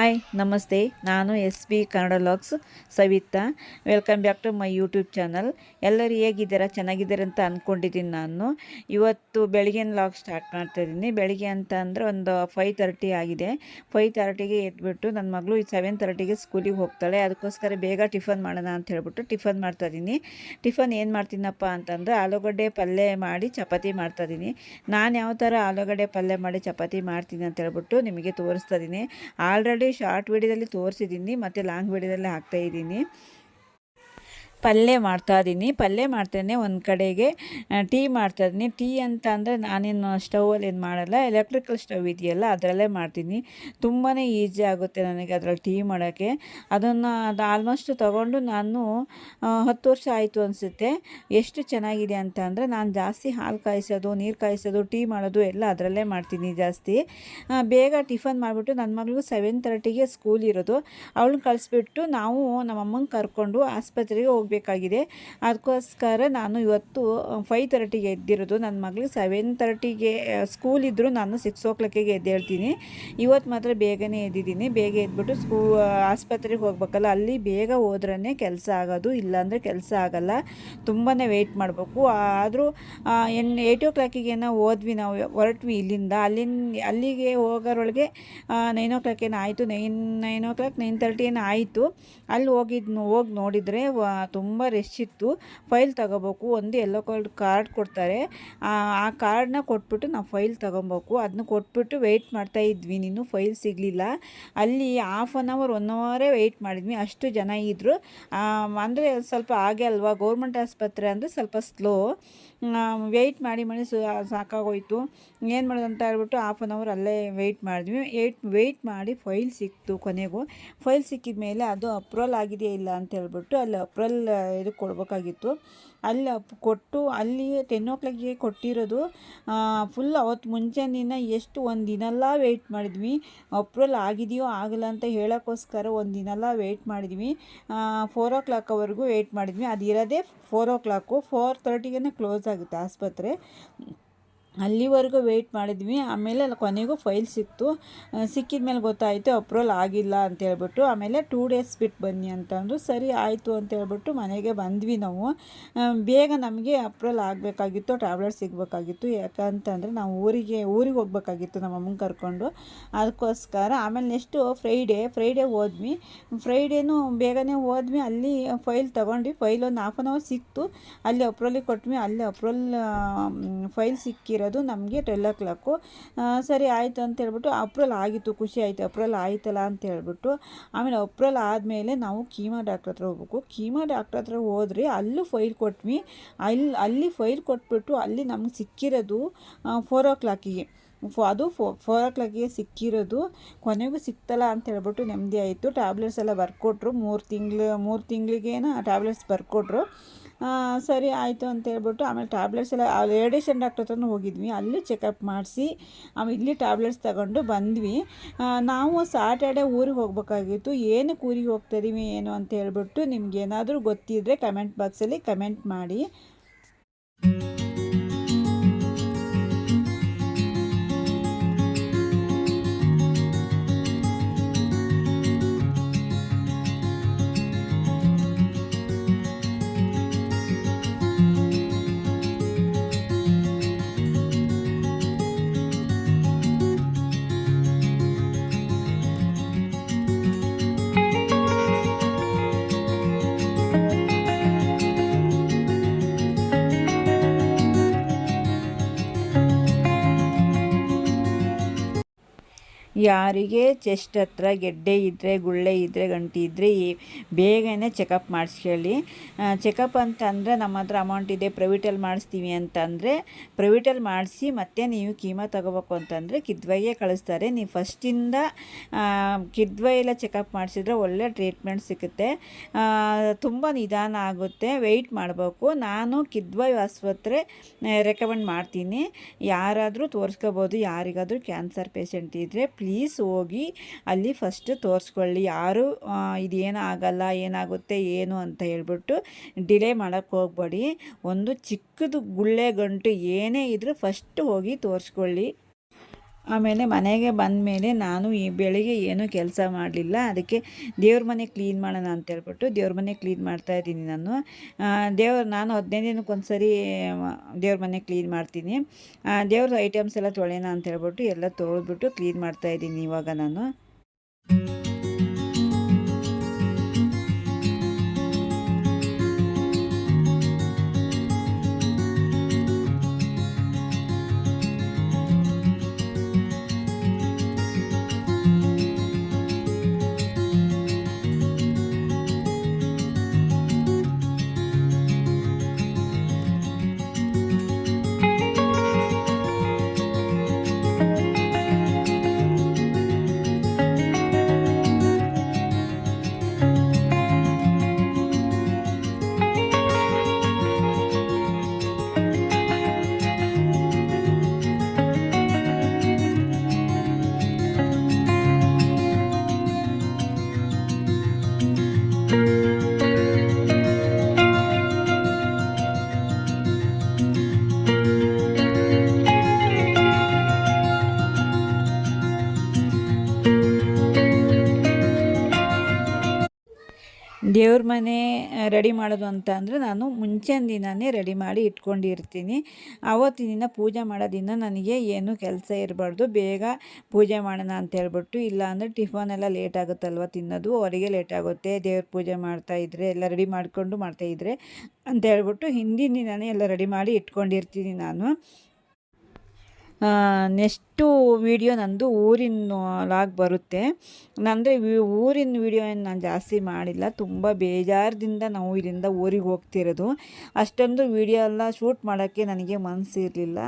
Hi, ನಮಸ್ತೆ. ನಾನು S B Kannada vlogs Savitha. Welcome back to my YouTube channel. ಎಲ್ಲರೂ ಹೇಗಿದ್ದೀರಾ? ಚೆನ್ನಾಗಿದ್ದೀರಾ ಅಂತ ಅಂದ್ಕೊಂಡಿದ್ದೀನಿ ನಾನು. ಇವತ್ತು ಬೆಳಗಿನ ಲಾಗ್ ಸ್ಟಾರ್ಟ್ ಮಾಡ್ತಾ ಇದ್ದೀನಿ. ಬೆಳಿಗ್ಗೆ ಅಂತ ಅಂದರೆ ಒಂದು ಫೈವ್ ತರ್ಟಿ ಆಗಿದೆ. ಫೈವ್ ತರ್ಟಿಗೆ ಎದ್ಬಿಟ್ಟು ನನ್ನ ಮಗಳು ಸೆವೆನ್ ತರ್ಟಿಗೆ ಸ್ಕೂಲಿಗೆ ಹೋಗ್ತಾಳೆ. ಅದಕ್ಕೋಸ್ಕರ ಬೇಗ ಟಿಫನ್ ಮಾಡೋಣ ಅಂತ ಹೇಳ್ಬಿಟ್ಟು ಟಿಫನ್ ಮಾಡ್ತಾಯಿದ್ದೀನಿ ಟಿಫನ್ ಏನು ಮಾಡ್ತೀನಪ್ಪ ಅಂತಂದರೆ ಆಲೂಗಡ್ಡೆ ಪಲ್ಯ ಮಾಡಿ ಚಪಾತಿ ಮಾಡ್ತಾ ಇದ್ದೀನಿ. ನಾನು ಯಾವ ಥರ ಆಲೂಗಡ್ಡೆ ಪಲ್ಯ ಮಾಡಿ ಚಪಾತಿ ಮಾಡ್ತೀನಿ ಅಂತ ಹೇಳ್ಬಿಟ್ಟು ನಿಮಗೆ ತೋರಿಸ್ತಾ ಇದ್ದೀನಿ. ಆಲ್ರೆಡಿ ಶಾರ್ಟ್ ವಿಡಿಯೋದಲ್ಲಿ ತೋರಿಸಿದ್ದೀನಿ ಮತ್ತು ಲಾಂಗ್ ವಿಡಿಯೋದಲ್ಲಿ ಹಾಕ್ತಾ ಇದ್ದೀನಿ ಪಲ್ಯ ಮಾಡ್ತಾ ಇದ್ದೀನಿ ಪಲ್ಯ ಮಾಡ್ತೇನೆ ಒಂದು ಕಡೆಗೆ ಟೀ ಮಾಡ್ತಾ ಇದ್ದೀನಿ ಟೀ ಅಂತ ಅಂದರೆ ನಾನೇನು ಸ್ಟೌವಲ್ಲಿ ಏನು ಮಾಡಲ್ಲ ಎಲೆಕ್ಟ್ರಿಕಲ್ ಸ್ಟವ್ ಇದೆಯಲ್ಲ ಅದರಲ್ಲೇ ಮಾಡ್ತೀನಿ. ತುಂಬಾ ಈಸಿ ಆಗುತ್ತೆ ನನಗೆ ಅದರಲ್ಲಿ ಟೀ ಮಾಡೋಕ್ಕೆ. ಅದನ್ನು ಅದು ಆಲ್ಮೋಸ್ಟ್ ತೊಗೊಂಡು ನಾನು ಹತ್ತು ವರ್ಷ ಆಯಿತು ಅನಿಸುತ್ತೆ. ಎಷ್ಟು ಚೆನ್ನಾಗಿದೆ ಅಂತ ಅಂದರೆ ನಾನು ಜಾಸ್ತಿ ಹಾಲು ಕಾಯಿಸೋದು, ನೀರು ಕಾಯಿಸೋದು, ಟೀ ಮಾಡೋದು ಎಲ್ಲ ಅದರಲ್ಲೇ ಮಾಡ್ತೀನಿ ಜಾಸ್ತಿ. ಬೇಗ ಟಿಫನ್ ಮಾಡಿಬಿಟ್ಟು ನನ್ನ ಮಗಳು ಸೆವೆನ್ ತರ್ಟಿಗೆ ಸ್ಕೂಲ್ ಇರೋದು. ಅವಳನ್ನ ಕಳಿಸ್ಬಿಟ್ಟು ನಾವು ನಮ್ಮಮ್ಮನ ಕರ್ಕೊಂಡು ಆಸ್ಪತ್ರೆಗೆ ಹೋಗಬೇಕಾಗಿದೆ. ಅದಕ್ಕೋಸ್ಕರ ನಾನು ಇವತ್ತು ಫೈವ್ ತರ್ಟಿಗೆ ಎದ್ದಿರೋದು. ನನ್ನ ಮಗಳಿಗೆ ಸೆವೆನ್ ತರ್ಟಿಗೆ ಸ್ಕೂಲ್ ಇದ್ದರೂ ನಾನು ಸಿಕ್ಸ್ ಓ ಕ್ಲಾಕಿಗೆ ಎದ್ದೇಳ್ತೀನಿ ಇವತ್ತು ಮಾತ್ರ ಬೇಗನೆ ಎದ್ದಿದ್ದೀನಿ. ಬೇಗ ಎದ್ಬಿಟ್ಟು ಸ್ಕೂ ಆಸ್ಪತ್ರೆಗೆ ಹೋಗ್ಬೇಕಲ್ಲ. ಅಲ್ಲಿ ಬೇಗ ಹೋದ್ರೇ ಕೆಲಸ ಆಗೋದು. ಇಲ್ಲಾಂದರೆ ಕೆಲಸ ಆಗಲ್ಲ. ತುಂಬಾ ವೆಯ್ಟ್ ಮಾಡಬೇಕು. ಆದರೂ ಎನ್ ಏಯ್ಟ್ ಓ ಕ್ಲಾಕಿಗೇನೋ ಹೋದ್ವಿ ನಾವು, ಹೊರಟ್ವಿ ಇಲ್ಲಿಂದ. ಅಲ್ಲಿಂದ ಅಲ್ಲಿಗೆ ಹೋಗೋರೊಳಗೆ ನೈನ್ ಓ ಕ್ಲಾಕ್ ಏನೋ ಆಯಿತು? Nine nine o'clock nine thirty ಏನು ಆಯಿತು? ಅಲ್ಲಿ ಹೋಗಿದ್ದು ಹೋಗಿ ನೋಡಿದರೆ ತುಂಬ ರಶ್ ಇತ್ತು. ಫೈಲ್ ತಗೋಬೇಕು. ಒಂದು ಎಲ್ಲೋ ಕಲರ್ ಕಾರ್ಡ್ ಕೊಡ್ತಾರೆ. ಆ ಕಾರ್ಡ್ನ ಕೊಟ್ಬಿಟ್ಟು ನಾವು ಫೈಲ್ ತಗೊಬೇಕು. ಅದನ್ನ ಕೊಟ್ಬಿಟ್ಟು ವೆಯ್ಟ್ ಮಾಡ್ತಾ ಇದ್ವಿ. ನೀನು ಫೈಲ್ ಸಿಗಲಿಲ್ಲ. ಅಲ್ಲಿ ಹಾಫ್ ಆನ್ ಅವರ್ ಒನ್ ಅವರೇ ವೆಯ್ಟ್ ಮಾಡಿದ್ವಿ. ಅಷ್ಟು ಜನ ಇದ್ದರು ಅಂದರೆ ಸ್ವಲ್ಪ ಹಾಗೆ ಅಲ್ವಾ? ಗೌರ್ಮೆಂಟ್ ಆಸ್ಪತ್ರೆ ಅಂದರೆ ಸ್ವಲ್ಪ ಸ್ಲೋ ವೆಯ್ಟ್ ಮಾಡಿ ಮಾಡಿ ಸಾಕಾಗೋಯ್ತು. ಏನು ಮಾಡೋದು ಅಂತ ಹೇಳ್ಬಿಟ್ಟು ಹಾಫ್ ಆನ್ ಅವರ್ ಅಲ್ಲೇ ವೆಯ್ಟ್ ಮಾಡಿದ್ವಿ. ಏಟ್ ವೆಯ್ಟ್ ಮಾಡಿ ಫೈಲ್ ಸಿಕ್ತು ಕೊನೆಗೂ. ಫೈಲ್ ಸಿಕ್ಕಿದ ಮೇಲೆ ಅದು ಅಪ್ರೂವಲ್ ಆಗಿದೆಯಾ ಇಲ್ಲ ಅಂತ ಹೇಳ್ಬಿಟ್ಟು ಅಲ್ಲಿ ಅಪ್ರೂವಲ್ ಇದು ಕೊಡಬೇಕಾಗಿತ್ತು. ಅಲ್ಲಿ ಕೊಟ್ಟು ಅಲ್ಲಿ ಟೆನ್ ಓ ಕ್ಲಾಕಿಗೆ ಕೊಟ್ಟಿರೋದು ಫುಲ್ ಅವತ್ತು ಮುಂಚೆನಿನ ಎಷ್ಟು ಒಂದು ದಿನಲ್ಲ ವೆಯ್ಟ್ ಮಾಡಿದ್ವಿ. ಅಪ್ರೂವಲ್ ಆಗಿದೆಯೋ ಆಗಲ್ಲ ಅಂತ ಹೇಳೋಕ್ಕೋಸ್ಕರ ಒಂದು ದಿನಲ್ಲ ವೆಯ್ಟ್ ಮಾಡಿದ್ವಿ. ಫೋರ್ ಓ ಕ್ಲಾಕ್ವರೆಗೂ ವೆಯ್ಟ್ ಮಾಡಿದ್ವಿ. ಅದು ಇರೋದೇ four o'clock four close ಆಗುತ್ತೆ ಆಸ್ಪತ್ರೆ. ಅಲ್ಲಿವರೆಗೂ ವೆಯ್ಟ್ ಮಾಡಿದ್ವಿ. ಆಮೇಲೆ ಅಲ್ಲಿ ಕೊನೆಗೂ ಫೈಲ್ ಸಿಕ್ತು. ಸಿಕ್ಕಿದ ಮೇಲೆ ಗೊತ್ತಾಯಿತು ಅಪ್ರೂವಲ್ ಆಗಿಲ್ಲ ಅಂತ ಹೇಳ್ಬಿಟ್ಟು, ಆಮೇಲೆ ಟೂ ಡೇಸ್ ಬಿಟ್ಟು ಬನ್ನಿ ಅಂತಂದ್ರು ಸರಿ, ಆಯಿತು ಅಂತ ಹೇಳ್ಬಿಟ್ಟು ಮನೆಗೆ ಬಂದ್ವಿ ನಾವು. ಬೇಗ ನಮಗೆ ಅಪ್ರೂವಲ್ ಆಗಬೇಕಾಗಿತ್ತು ಟ್ಯಾಬ್ಲೆಟ್ ಸಿಗಬೇಕಾಗಿತ್ತು. ಯಾಕಂತಂದರೆ ನಾವು ಊರಿಗೆ ಊರಿಗೆ ಹೋಗ್ಬೇಕಾಗಿತ್ತು ನಮ್ಮ ಅಮ್ಮನ ಕರ್ಕೊಂಡು. ಅದಕ್ಕೋಸ್ಕರ, ಆಮೇಲೆ ನೆಕ್ಸ್ಟು ಫ್ರೈಡೇ ಫ್ರೈಡೇ ಹೋದ್ವಿ. ಫ್ರೈಡೇನು ಬೇಗನೆ ಹೋದ್ವಿ. ಅಲ್ಲಿ ಫೈಲ್ ತೊಗೊಂಡ್ವಿ. ಫೈಲ್ ಒಂದು ಹಾಫ್ ಆನ್ ಅವರ್ ಸಿಕ್ತು. ಅಲ್ಲಿ ಅಪ್ರೂವಲಿಗೆ ಕೊಟ್ವಿ. ಅಲ್ಲಿ ಅಪ್ರೂವಲ್ ಫೈಲ್ ಸಿಕ್ಕಿರೋದು ನಮಗೆ ಟ್ವೆಲ್ ಓ ಕ್ಲಾಕು ಸರಿ ಆಯಿತು ಅಂತ ಹೇಳ್ಬಿಟ್ಟು ಅಪ್ರೂವಲ್ ಆಗಿತ್ತು, ಖುಷಿ ಆಯಿತು ಅಪ್ರೂವಲ್ ಆಯ್ತಲ್ಲ ಅಂತ ಹೇಳ್ಬಿಟ್ಟು ಆಮೇಲೆ ಅಪ್ರೂವಲ್ ಆದಮೇಲೆ ನಾವು ಕೀಮಾ ಡಾಕ್ಟ್ರ್ ಹತ್ರ ಹೋಗ್ಬೇಕು. ಕೀಮಾ ಡಾಕ್ಟ್ರ್ ಹತ್ರ ಹೋದ್ರೆ ಅಲ್ಲೂ ಫೈಲ್ ಕೊಟ್ವಿ. ಅಲ್ಲಿ ಅಲ್ಲಿ ಫೈಲ್ ಕೊಟ್ಬಿಟ್ಟು ಅಲ್ಲಿ ನಮ್ಗೆ ಸಿಕ್ಕಿರೋದು ಫೋರ್ ಓ ಕ್ಲಾಕಿಗೆ ಅದು ಫೋ ಫೋರ್ ಓ ಕ್ಲಾಕಿಗೆ ಸಿಕ್ಕಿರೋದು. ಕೊನೆಗೂ ಸಿಕ್ತಲ್ಲ ಅಂತ ಹೇಳ್ಬಿಟ್ಟು ನೆಮ್ಮದಿ ಆಯಿತು. ಟ್ಯಾಬ್ಲೆಟ್ಸ್ ಎಲ್ಲ ಬರ್ಕೊಟ್ರು. ಮೂರು ತಿಂಗಳು ಮೂರು ತಿಂಗಳಿಗೇನ ಟ್ಯಾಬ್ಲೆಟ್ಸ್ ಬರ್ಕೊಟ್ರು. ಸರಿ ಆಯಿತು ಅಂತ ಹೇಳ್ಬಿಟ್ಟು ಆಮೇಲೆ ಟ್ಯಾಬ್ಲೆಟ್ಸ್ ಎಲ್ಲ ರೇಡಿಯೇಷನ್ ಡಾಕ್ಟರ್ ಹತ್ರನೂ ಹೋಗಿದ್ವಿ. ಅಲ್ಲಿ ಚೆಕಪ್ ಮಾಡಿಸಿ, ಆಮೇಲೆ ಇಲ್ಲಿ ಟ್ಯಾಬ್ಲೆಟ್ಸ್ ತಗೊಂಡು ಬಂದ್ವಿ. ನಾವು ಸಾಟರ್ಡೆ ಊರಿಗೆ ಹೋಗ್ಬೇಕಾಗಿತ್ತು. ಏನಕ್ಕೆ ಊರಿಗೆ ಹೋಗ್ತಾ ಇದೀವಿ, ಏನು ಅಂತ ಹೇಳ್ಬಿಟ್ಟು ನಿಮ್ಗೆ ಏನಾದರೂ ಗೊತ್ತಿದ್ದರೆ ಕಮೆಂಟ್ ಬಾಕ್ಸಲ್ಲಿ ಕಮೆಂಟ್ ಮಾಡಿ. ಯಾರಿಗೆ ಚೆಸ್ಟ್ ಹತ್ರ ಗೆಡ್ಡೆ ಇದ್ದರೆ ಗುಳ್ಳೆ ಇದ್ದರೆ ಗಂಟಿ ಇದ್ದರೆ ಬೇಗನೆ ಚೆಕಪ್ ಮಾಡಿಸ್ಕೊಳ್ಳಿ. ಚೆಕಪ್ ಅಂತಂದರೆ ನಮ್ಮ ಹತ್ರ ಅಮೌಂಟ್ ಇದೆ ಪ್ರೈವೇಟಲ್ಲಿ ಮಾಡಿಸ್ತೀವಿ ಅಂತಂದರೆ ಪ್ರೈವೇಟಲ್ಲಿ ಮಾಡಿಸಿ ಮತ್ತೆ ನೀವು ಕೀಮಾ ತಗೋಬೇಕು ಅಂತಂದರೆ ಕಿದ್ವೈಗೆ ಕಳಿಸ್ತಾರೆ. ನೀವು ಫಸ್ಟಿಂದ ಕಿದ್ವೈಯೆಲ್ಲ ಚೆಕಪ್ ಮಾಡಿಸಿದ್ರೆ ಒಳ್ಳೆ ಟ್ರೀಟ್ಮೆಂಟ್ ಸಿಗುತ್ತೆ. ತುಂಬ ನಿಧಾನ ಆಗುತ್ತೆ ವೆಯ್ಟ್ ಮಾಡಬೇಕು. ನಾನು ಕಿದ್ವೈ ಆಸ್ಪತ್ರೆ ರೆಕಮೆಂಡ್ ಮಾಡ್ತೀನಿ. ಯಾರಾದರೂ ತೋರಿಸ್ಕೋಬೋದು, ಯಾರಿಗಾದರೂ ಕ್ಯಾನ್ಸರ್ ಪೇಷಂಟ್ ಇದ್ದರೆ ಪ್ಲೀಸ್ ಹೋಗಿ ಅಲ್ಲಿ ಫಸ್ಟ್ ತೋರಿಸ್ಕೊಳ್ಳಿ. ಯಾರು ಇದೇನು ಆಗಲ್ಲ, ಏನಾಗುತ್ತೆ, ಏನು ಅಂತ ಹೇಳ್ಬಿಟ್ಟು ಡಿಲೇ ಮಾಡೋಕ್ಕೆ ಹೋಗಬೇಡಿ. ಒಂದು ಚಿಕ್ಕದು ಗುಳ್ಳೆ ಗಂಟು ಏನೇ ಇದ್ದರೂ ಫಸ್ಟ್ ಹೋಗಿ ತೋರಿಸ್ಕೊಳ್ಳಿ. ಆಮೇಲೆ ಮನೆಗೆ ಬಂದ ಮೇಲೆ ನಾನು ಈ ಬೆಳಿಗ್ಗೆ ಏನೂ ಕೆಲಸ ಮಾಡಲಿಲ್ಲ. ಅದಕ್ಕೆ ದೇವ್ರ ಮನೆ ಕ್ಲೀನ್ ಮಾಡೋಣ ಅಂತ ಹೇಳ್ಬಿಟ್ಟು ದೇವ್ರ ಮನೆ ಕ್ಲೀನ್ ಮಾಡ್ತಾ ಇದ್ದೀನಿ ನಾನು. ದೇವ್ರ ನಾನು ಹದಿನೈದು ದಿನಕ್ಕೆ ಸರಿ ದೇವ್ರ ಮನೆ ಕ್ಲೀನ್ ಮಾಡ್ತೀನಿ. ದೇವ್ರ ಐಟಮ್ಸ್ ಎಲ್ಲ ತೊಳೆಯೋಣ ಅಂತ ಹೇಳ್ಬಿಟ್ಟು ಎಲ್ಲ ತೊಳೆದ್ಬಿಟ್ಟು ಕ್ಲೀನ್ ಮಾಡ್ತಾ ಇದ್ದೀನಿ ಇವಾಗ ನಾನು. ದೇವ್ರ ಮನೆ ರೆಡಿ ಮಾಡೋದು ಅಂತ ಅಂದರೆ ನಾನು ಮುಂಚಿನ ದಿನವೇ ರೆಡಿ ಮಾಡಿ ಇಟ್ಕೊಂಡಿರ್ತೀನಿ. ಆವತ್ತಿನ ದಿನ ಪೂಜೆ ಮಾಡೋ ದಿನ ನನಗೆ ಏನು ಕೆಲಸ ಇರಬಾರ್ದು. ಬೇಗ ಪೂಜೆ ಮಾಡೋಣ ಅಂತ ಹೇಳ್ಬಿಟ್ಟು, ಇಲ್ಲ ಅಂದರೆ ಟಿಫನ್ ಎಲ್ಲ ಲೇಟ್ ಆಗುತ್ತಲ್ವ ತಿನ್ನೋದು. ಅವರಿಗೆ ಲೇಟ್ ಆಗುತ್ತೆ. ದೇವ್ರ ಪೂಜೆ ಮಾಡ್ತಾ ಇದ್ದರೆ ಎಲ್ಲ ರೆಡಿ ಮಾಡಿಕೊಂಡು ಮಾಡ್ತಾಯಿದ್ರೆ ಅಂತ ಹೇಳ್ಬಿಟ್ಟು ಹಿಂದಿನ ದಿನವೇ ಎಲ್ಲ ರೆಡಿ ಮಾಡಿ ಇಟ್ಕೊಂಡಿರ್ತೀನಿ ನಾನು. ನೆಕ್ಸ್ಟು ವೀಡಿಯೋ ನಂದು ಊರಿನ ಲಾಗ್ ಬರುತ್ತೆ. ಅಂದರೆ ಊರಿನ ವೀಡಿಯೋ ಏನು ನಾನು ಜಾಸ್ತಿ ಮಾಡಿಲ್ಲ. ತುಂಬ ಬೇಜಾರದಿಂದ ನಾವು ಇಲ್ಲಿಂದ ಊರಿಗೆ ಹೋಗ್ತಿರೋದು. ಅಷ್ಟೊಂದು ವೀಡಿಯೋ ಎಲ್ಲ ಶೂಟ್ ಮಾಡೋಕ್ಕೆ ನನಗೆ ಮನಸ್ಸಿರಲಿಲ್ಲ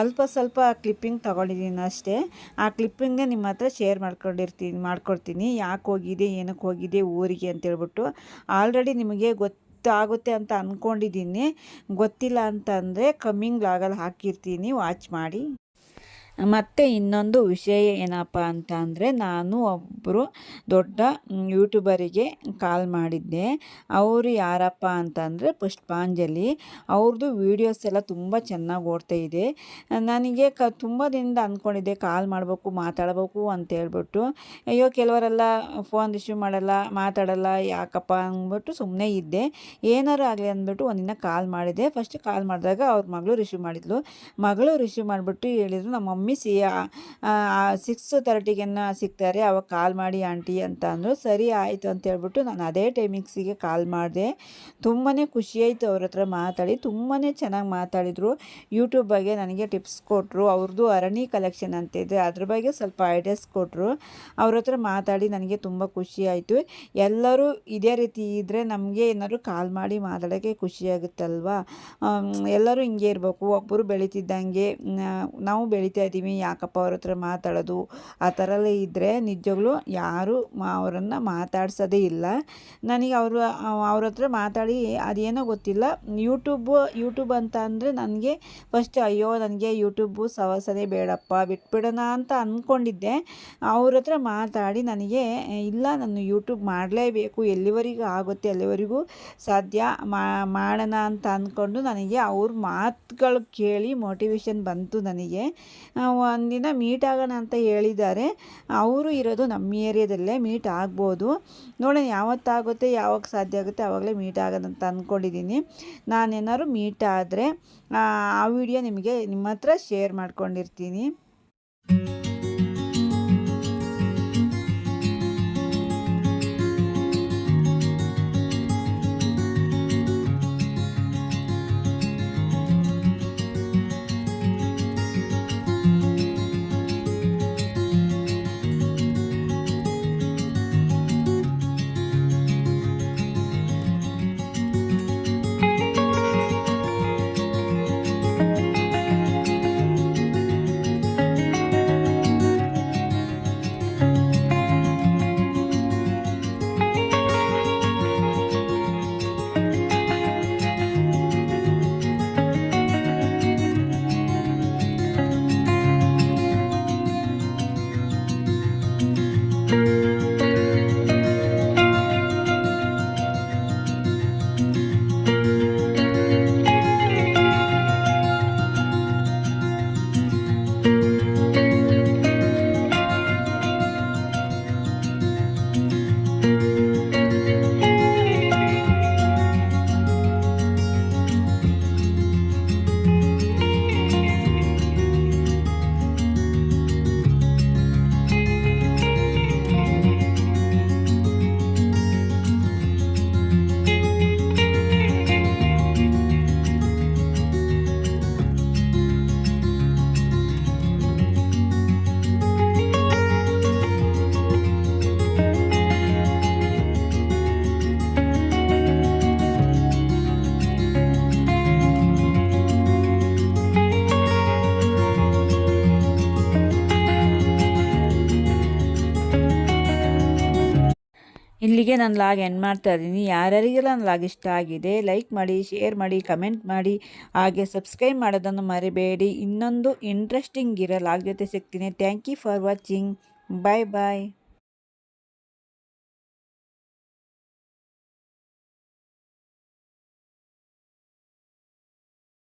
ಅಲ್ಪ ಸ್ವಲ್ಪ ಕ್ಲಿಪ್ಪಿಂಗ್ ತೊಗೊಂಡಿದ್ದೀನಿ ಅಷ್ಟೇ. ಆ ಕ್ಲಿಪ್ಪಿಂಗೇ ನಿಮ್ಮ ಹತ್ರ ಶೇರ್ ಮಾಡ್ಕೊಂಡಿರ್ತೀನಿ, ಮಾಡ್ಕೊಡ್ತೀನಿ. ಯಾಕೆ ಹೋಗಿದೆ ಏನಕ್ಕೆ ಹೋಗಿದೆ, ಊರಿಗೆ ಅಂತೇಳ್ಬಿಟ್ಟು ಆಲ್ರೆಡಿ ನಿಮಗೆ ಗೊತ್ತು ಆಗುತ್ತೆ ಅಂತ ಅಂದ್ಕೊಂಡಿದ್ದೀನಿ ಗೊತ್ತಿಲ್ಲ ಅಂತಂದರೆ ಕಮ್ಮಿಂಗ್ ಲಾಗಲ್ಲಿ ಹಾಕಿರ್ತೀನಿ. ವಾಚ್ ಮಾಡಿ. ಮತ್ತು ಇನ್ನೊಂದು ವಿಷಯ ಏನಪ್ಪ ಅಂತ ಅಂದರೆ ನಾನು ಒಬ್ಬರು ದೊಡ್ಡ ಯೂಟ್ಯೂಬರಿಗೆ ಕಾಲ್ ಮಾಡಿದ್ದೆ. ಅವರು ಯಾರಪ್ಪ ಅಂತಂದರೆ ಪುಷ್ಪಾಂಜಲಿ. ಅವ್ರದ್ದು ವೀಡಿಯೋಸ್ ಎಲ್ಲ ತುಂಬ ಚೆನ್ನಾಗಿ ಓಡ್ತಾ ಇದೆ. ನನಗೆ ಕ, ತುಂಬ ದಿನದಿಂದ ಅಂದ್ಕೊಂಡಿದ್ದೆ ಕಾಲ್ ಮಾಡಬೇಕು, ಮಾತಾಡಬೇಕು ಅಂತ ಹೇಳ್ಬಿಟ್ಟು. ಅಯ್ಯೋ, ಕೆಲವರೆಲ್ಲ ಫೋನ್ ರಿಸೀವ್ ಮಾಡಲ್ಲ, ಮಾತಾಡಲ್ಲ, ಯಾಕಪ್ಪ ಅಂದ್ಬಿಟ್ಟು ಸುಮ್ಮನೆ ಇದ್ದೆ. ಏನಾರು ಆಗಲಿ ಅಂದ್ಬಿಟ್ಟು ಒಂದಿನ ಕಾಲ್ ಮಾಡಿದೆ ಫಸ್ಟ್ ಕಾಲ್ ಮಾಡಿದಾಗ ಅವ್ರ ಮಗಳು ರಿಸೀವ್ ಮಾಡಿದ್ಲು. ಮಗಳು ರಿಸೀವ್ ಮಾಡಿಬಿಟ್ಟು ಹೇಳಿದ್ರು ನಮ್ಮ ಮಮ್ಮಿ ಸಿ ಸಿಕ್ಸ್ ತರ್ಟಿಗೆನ್ನ ಸಿಗ್ತಾರೆ. ಅವಾಗ ಕಾಲ್ ಮಾಡಿ, ಆಂಟಿ ಅಂತ ಅಂದರು. ಸರಿ, ಆಯಿತು ಅಂತ ಹೇಳ್ಬಿಟ್ಟು ನಾನು ಅದೇ ಟೈಮಿಂಗ್ಸಿಗೆ ಕಾಲ್ ಮಾಡಿದೆ. ತುಂಬಾ ಖುಷಿಯಾಯಿತು ಅವ್ರ ಹತ್ರ ಮಾತಾಡಿ. ತುಂಬಾ ಚೆನ್ನಾಗಿ ಮಾತಾಡಿದರು. ಯೂಟ್ಯೂಬ್ ಬಗ್ಗೆ ನನಗೆ ಟಿಪ್ಸ್ ಕೊಟ್ಟರು ಅವ್ರದ್ದು ಅರಣಿ ಕಲೆಕ್ಷನ್ ಅಂತ ಇದೆ. ಅದ್ರ ಬಗ್ಗೆ ಸ್ವಲ್ಪ ಐಡಿಯಾಸ್ ಕೊಟ್ಟರು ಅವ್ರ ಹತ್ರ ಮಾತಾಡಿ ನನಗೆ ತುಂಬ ಖುಷಿ ಆಯಿತು. ಎಲ್ಲರೂ ಇದೇ ರೀತಿ ಇದ್ದರೆ ನಮಗೆ ಏನಾದರೂ ಕಾಲ್ ಮಾಡಿ ಮಾತಾಡೋಕ್ಕೆ ಖುಷಿಯಾಗುತ್ತಲ್ವಾ ಎಲ್ಲರೂ ಹಿಂಗೆ ಇರಬೇಕು. ಒಬ್ಬರು ಬೆಳೀತಿದ್ದಂಗೆ ನಾವು ಬೆಳೀತಾ ಇದ್ದೀವಿ ಯಾಕಪ್ಪ ಅವ್ರ ಹತ್ರ ಮಾತಾಡೋದು, ಆ ಥರ ಎಲ್ಲ ಇದ್ದರೆ ನಿಜವಾಗ್ಲೂ ಯಾರೂ ಅವರನ್ನು ಮಾತಾಡ್ಸೋದೇ ಇಲ್ಲ. ನನಗೆ ಅವರು, ಅವ್ರ ಹತ್ರ ಮಾತಾಡಿ ಅದೇನೋ ಗೊತ್ತಿಲ್ಲ. ಯೂಟ್ಯೂಬು ಯೂಟ್ಯೂಬ್ ಅಂತ ಅಂದರೆ ನನಗೆ ಫಸ್ಟ್ ಅಯ್ಯೋ, ನನಗೆ ಯೂಟ್ಯೂಬು ಸವಸನೆ ಬೇಡಪ್ಪ, ಬಿಟ್ಬಿಡೋಣ ಅಂತ ಅಂದ್ಕೊಂಡಿದ್ದೆ ಅವ್ರ ಹತ್ರ ಮಾತಾಡಿ ನನಗೆ ಇಲ್ಲ, ನಾನು ಯೂಟ್ಯೂಬ್ ಮಾಡಲೇಬೇಕು, ಎಲ್ಲಿವರೆಗೂ ಆಗುತ್ತೆ ಅಲ್ಲಿವರೆಗೂ ಸಾಧ್ಯ ಮಾಡೋಣ ಅಂತ ಅಂದ್ಕೊಂಡು ನನಗೆ ಅವ್ರ ಮಾತುಗಳು ಕೇಳಿ ಮೋಟಿವೇಶನ್ ಬಂತು ನನಗೆ. ಒಂದಿನ ಮೀಟ್ ಆಗೋಣ ಅಂತ ಹೇಳಿದ್ದಾರೆ. ಅವರು ಇರೋದು ನಮ್ಮ ಏರಿಯಾದಲ್ಲೇ ಮೀಟ್ ಆಗ್ಬೋದು. ನೋಡೋಣ ಯಾವತ್ತಾಗುತ್ತೆ, ಯಾವಾಗ ಸಾಧ್ಯ ಆಗುತ್ತೆ ಆವಾಗಲೇ ಮೀಟ್ ಆಗೋಣ ಅಂತ ಅಂದ್ಕೊಂಡಿದ್ದೀನಿ ನಾನೇನಾದ್ರು ಮೀಟ್ ಆದರೆ, ಆ ವಿಡಿಯೋ ನಿಮಗೆ ನಿಮ್ಮ ಹತ್ರ ಶೇರ್ ಮಾಡ್ಕೊಂಡಿರ್ತೀನಿ. ಇಲ್ಲಿಗೆ ನಾನು ಲಾಗ್ ಎಂಡ್ ಮಾಡ್ತಾ ಇದ್ದೀನಿ. ಯಾರ್ಯಾರಿಗೆಲ್ಲ ನನ್ನ ಲಾಗ್ ಇಷ್ಟ ಆಗಿದೆ ಲೈಕ್ ಮಾಡಿ ಶೇರ್ ಮಾಡಿ ಕಮೆಂಟ್ ಮಾಡಿ, ಹಾಗೆ ಸಬ್ಸ್ಕ್ರೈಬ್ ಮಾಡೋದನ್ನು ಮರಿಬೇಡಿ. ಇನ್ನೊಂದು ಇಂಟ್ರೆಸ್ಟಿಂಗ್ ಇರೋ ಲಾಗ್ ಜೊತೆ ಸಿಗ್ತೀನಿ. Thank you for watching bye bye